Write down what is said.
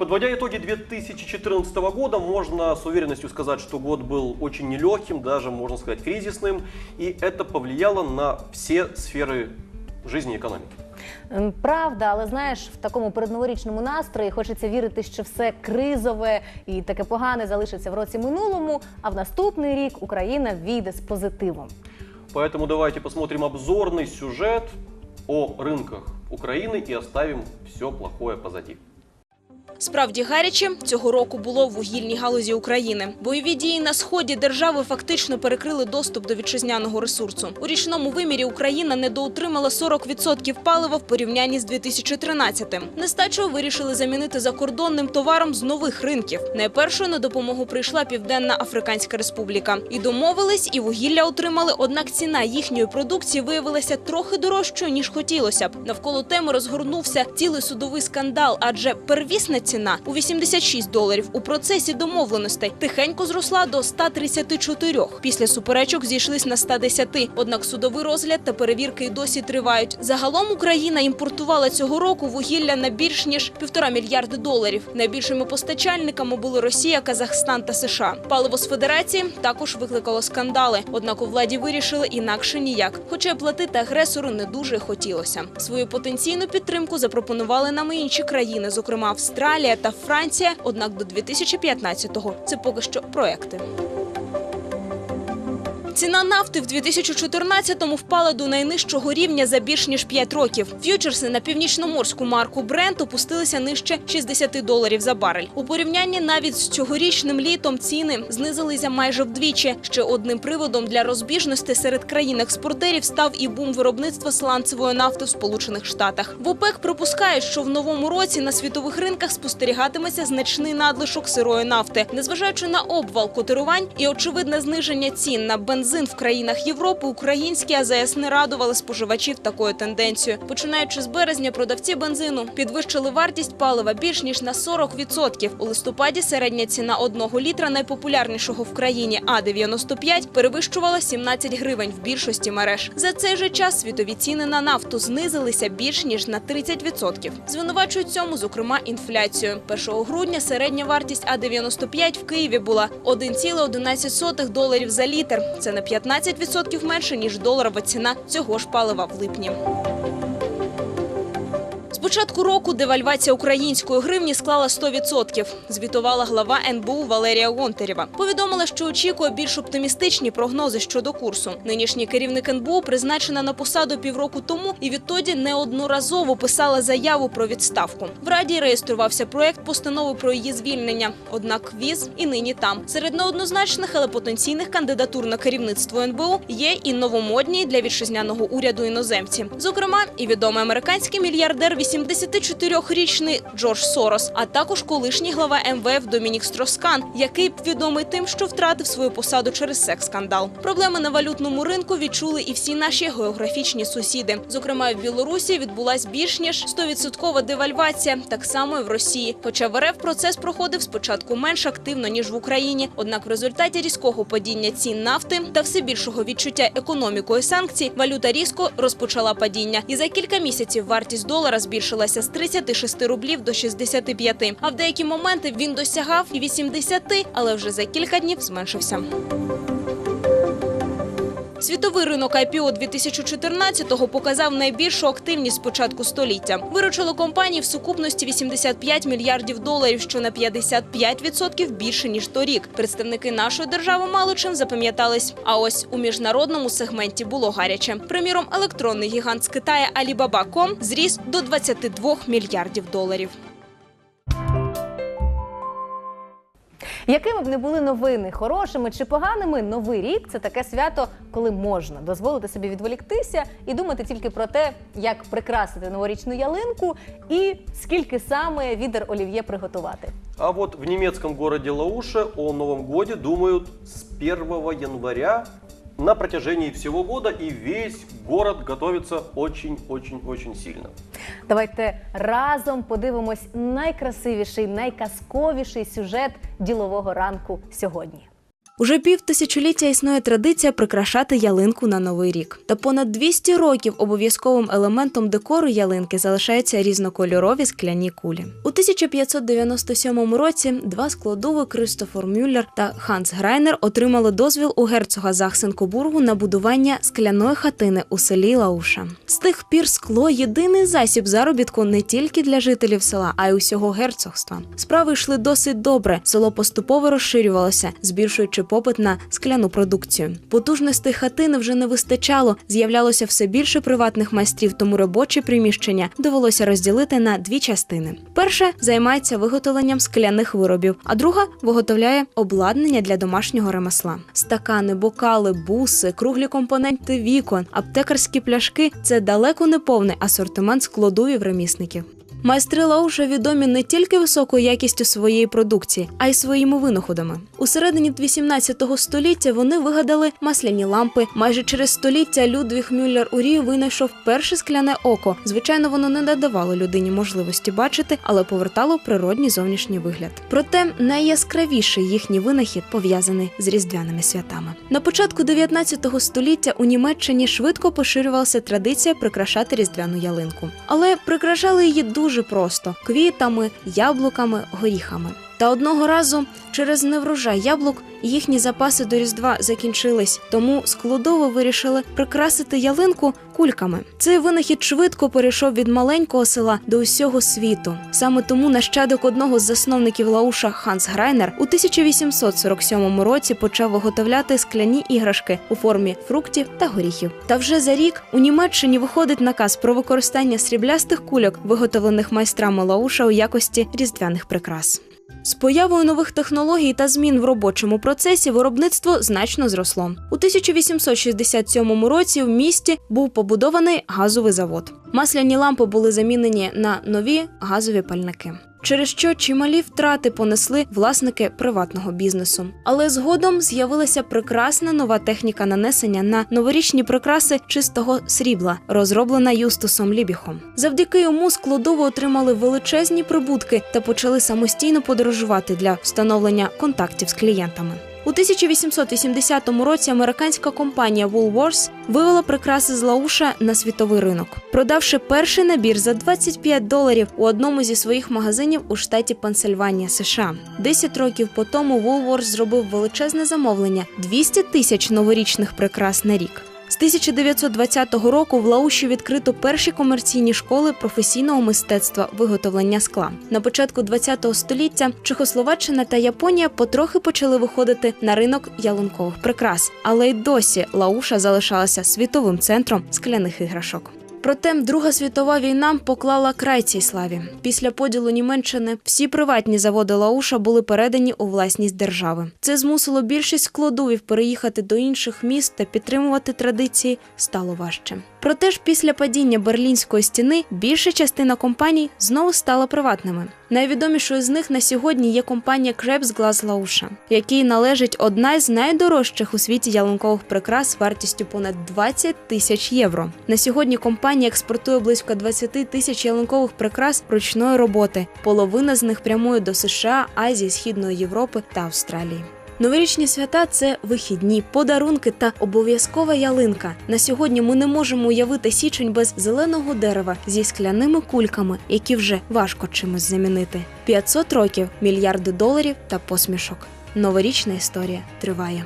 Подводя итоги 2014 года, можно с уверенностью сказать, что год был очень нелегким, даже, можно сказать, кризисным, и это повлияло на все сферы жизни и экономики. М, Правда, але знаєш, в такому передноворічному настрої хочеться вірити, що все кризове і таке погане залишиться в році минулому, а в наступний рік Україна війде з позитивом. Поэтому давайте посмотрим обзорный сюжет о рынках Украины и оставим все плохое позади. Справді гаряче цього року було в вугільній галузі України. Бойові дії на сході держави фактично перекрили доступ до вітчизняного ресурсу. У річному вимірі Україна недоотримала 40% палива в порівнянні з 2013-м. Нестачу вирішили замінити закордонним товаром з нових ринків. Найпершою на допомогу прийшла Південна Африканська Республіка. І домовились, і вугілля отримали. Однак ціна їхньої продукції виявилася трохи дорожчою ніж хотілося б. Навколо теми розгорнувся цілий судовий скандал, адже первісна ціна у 86 доларів у процесі домовленостей тихенько зросла до 134. Після суперечок зійшлись на 110. Однак судовий розгляд та перевірки й досі тривають. Загалом Україна імпортувала цього року вугілля на більш ніж півтора мільярди доларів. Найбільшими постачальниками були Росія, Казахстан та США. Паливо з Федерації також викликало скандали. Однак у владі вирішили інакше ніяк. Хоча платити агресору не дуже хотілося. Свою потенційну підтримку запропонували нам і інші країни, зокрема Австралія та Франція. Однак до 2015-го це поки що проекти. Ціна нафти в 2014-му впала до найнижчого рівня за більш ніж 5 років. Ф'ючерси на північноморську марку Brent опустилися нижче 60 доларів за барель. У порівнянні навіть з цьогорічним літом ціни знизилися майже вдвічі. Ще одним приводом для розбіжності серед країн-експортерів став і бум виробництва сланцевої нафти в Сполучених Штатах. В ОПЕК припускають, що в новому році на світових ринках спостерігатиметься значний надлишок сирої нафти, незважаючи на обвал котирувань і очевидне зниження цін на бензин в країнах Європи. Українські АЗС не радували споживачів такою тенденцією. Починаючи з березня, продавці бензину підвищили вартість палива більш ніж на 40%. У листопаді середня ціна одного літра найпопулярнішого в країні А95 перевищувала 17 гривень в більшості мереж. За цей же час світові ціни на нафту знизилися більш ніж на 30%. Звинувачують цьому, зокрема, інфляцію. 1 грудня середня вартість А95 в Києві була 1,11 доларів за літр. Це на 15% менше ніж доларова ціна цього ж палива в липні. Початку року девальвація української гривні склала 100%, звітувала глава НБУ Валерія Гонтарєва. Повідомила, що очікує більш оптимістичні прогнози щодо курсу. Нинішній керівник НБУ призначена на посаду півроку тому і відтоді неодноразово писала заяву про відставку. В раді реєструвався проект постанови про її звільнення. Однак віз і нині там. Серед неоднозначних, але потенційних кандидатур на керівництво НБУ є і новомодні для вітчизняного уряду іноземці. Зокрема, і відомий американський мільярдер 84-річний Джордж Сорос, а також колишній глава МВФ Домінік Строскан, який відомий тим, що втратив свою посаду через секс-скандал. Проблеми на валютному ринку відчули і всі наші географічні сусіди. Зокрема, в Білорусі відбулась більш ніж 100% девальвація, так само і в Росії. Хоча в РФ процес проходив спочатку менш активно ніж в Україні. Однак, в результаті різкого падіння цін нафти та все більшого відчуття економікою санкцій, валюта різко розпочала падіння. І за кілька місяців вартість долара збільшилася з 36 рублів до 65. А в деякі моменти він досягав і 80, але вже за кілька днів зменшився. Світовий ринок IPO 2014-го показав найбільшу активність з початку століття. Виручило компанії в сукупності 85 мільярдів доларів, що на 55% більше ніж торік. Представники нашої держави мало чим запам'ятались. А ось у міжнародному сегменті було гаряче. Приміром, електронний гігант з Китаю Alibaba.com зріс до 22 мільярдів доларів. Якими б не були новини, хорошими чи поганими, новий рік це таке свято, коли можна дозволити собі відволіктися і думати тільки про те, як прикрасити новорічну ялинку і скільки саме відер олів'є приготувати. А вот в немецком городе Лауше о Новом годе думают с 1 января на протяжении всего года, и весь город готовится очень-очень-очень сильно. Давайте разом подивимось найкрасивіший, найказковіший сюжет ділового ранку сьогодні. Уже півтисячоліття існує традиція прикрашати ялинку на новий рік. Та понад 200 років обов'язковим елементом декору ялинки залишаються різнокольорові скляні кулі. У 1597 році два складови Кристофер Мюллер та Ханс Грайнер отримали дозвіл у герцога Захсенкобургу на будування скляної хатини у селі Лауша. З тих пір скло єдиний засіб заробітку не тільки для жителів села, а й усього герцогства. Справи йшли досить добре. Село поступово розширювалося, збільшуючи попит на скляну продукцію. Потужностей хатини вже не вистачало, з'являлося все більше приватних майстрів, тому робочі приміщення довелося розділити на дві частини. Перша займається виготовленням скляних виробів, а друга виготовляє обладнання для домашнього ремесла. Стакани, бокали, буси, круглі компоненти вікон, аптекарські пляшки це далеко не повний асортимент складовів ремісників. Майстри Лауша відомі не тільки високою якістю своєї продукції, а й своїми винаходами. У середині 18 століття вони вигадали масляні лампи. Майже через століття Людвіг Мюллер Урі винайшов перше скляне око. Звичайно, воно не надавало людині можливості бачити, але повертало природній зовнішній вигляд. Проте найяскравіший їхній винахід пов'язаний з різдвяними святами. На початку 19 століття у Німеччині швидко поширювалася традиція прикрашати різдвяну ялинку, але прикрашали її дуже просто: квітами, яблуками, горіхами. Та одного разу через неврожай яблук їхні запаси до Різдва закінчились, тому складово вирішили прикрасити ялинку кульками. Цей винахід швидко перейшов від маленького села до усього світу. Саме тому нащадок одного з засновників Лауша Ханс Грайнер у 1847 році почав виготовляти скляні іграшки у формі фруктів та горіхів. Та вже за рік у Німеччині виходить наказ про використання сріблястих кульок, виготовлених майстрами Лауша у якості різдвяних прикрас. З появою нових технологій та змін в робочому процесі виробництво значно зросло. У 1867 році в місті був побудований газовий завод. Масляні лампи були замінені на нові газові пальники. Через що чималі втрати понесли власники приватного бізнесу. Але згодом з'явилася прекрасна нова техніка нанесення на новорічні прикраси чистого срібла, розроблена Юстусом Лібіхом. Завдяки йому складово отримали величезні прибутки та почали самостійно подорожувати для встановлення контактів з клієнтами. У 1880 році американська компанія Woolworths вивела прикраси з Лауша на світовий ринок, продавши перший набір за 25 доларів у одному зі своїх магазинів у штаті Пенсильванія, США. Десять років по тому Woolworths зробив величезне замовлення 200 тисяч новорічних прикрас на рік. З 1920 року в Лауші відкрито перші комерційні школи професійного мистецтва виготовлення скла. На початку ХХ століття Чехословаччина та Японія потрохи почали виходити на ринок ялункових прикрас, але й досі Лауша залишалася світовим центром скляних іграшок. Проте Друга світова війна поклала край цій славі. Після поділу Німеччини всі приватні заводи Лауша були передані у власність держави. Це змусило більшість кладувів переїхати до інших міст та підтримувати традиції стало важче. Проте ж після падіння Берлінської стіни більша частина компаній знову стала приватними. Найвідомішою з них на сьогодні є компанія Krebs Glass Lauscha, якій належить одна з найдорожчих у світі ялинкових прикрас вартістю понад 20 тисяч євро. На сьогодні компанія експортує близько 20 тисяч ялинкових прикрас ручної роботи. Половина з них прямує до США, Азії, Східної Європи та Австралії. Новорічні свята це вихідні, подарунки та обов'язкова ялинка. На сьогодні ми не можемо уявити січень без зеленого дерева зі скляними кульками, які вже важко чимось замінити. 500 років, мільярди доларів та посмішок. Новорічна історія триває.